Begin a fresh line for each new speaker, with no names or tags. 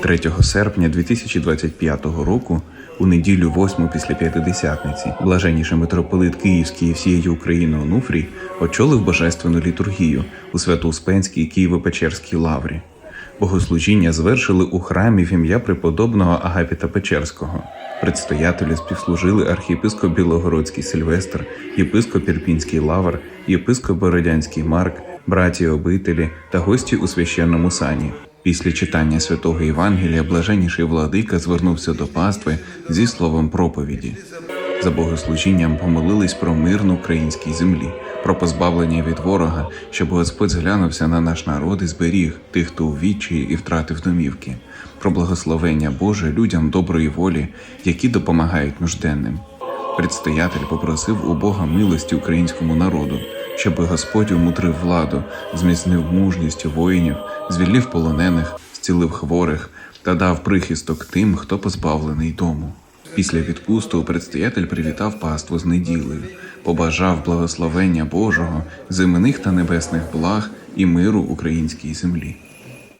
3 серпня 2025 року, у неділю 8 після П'ятидесятниці, блаженніший митрополит Київський і всієї України Онуфрій очолив божественну літургію у Свято-Успенській Києво-Печерській лаврі. Богослужіння звершили у храмі в ім'я преподобного Агапіта Печерського. Предстоятелі співслужили архієпископ Білогородський Сильвестр, єпископ Ірпінський Лавр, єпископ Бородянський Марк, браті обителі та гості у священному сані. Після читання святого Євангелія блаженніший владика звернувся до пастви зі словом проповіді. За богослужінням помолились про мир на українській землі, про позбавлення від ворога, щоб Господь зглянувся на наш народ і зберіг тих, хто у відчаї і втратив домівки, про благословення Боже людям доброї волі, які допомагають нужденним. Предстоятель попросив у Бога милості українському народу, щоб Господь умудрив владу, зміцнив мужність воїнів, звільнив полонених, зцілив хворих та дав прихисток тим, хто позбавлений дому. Після відпусту предстоятель привітав паству з неділею, побажав благословення Божого, земних та небесних благ і миру українській землі.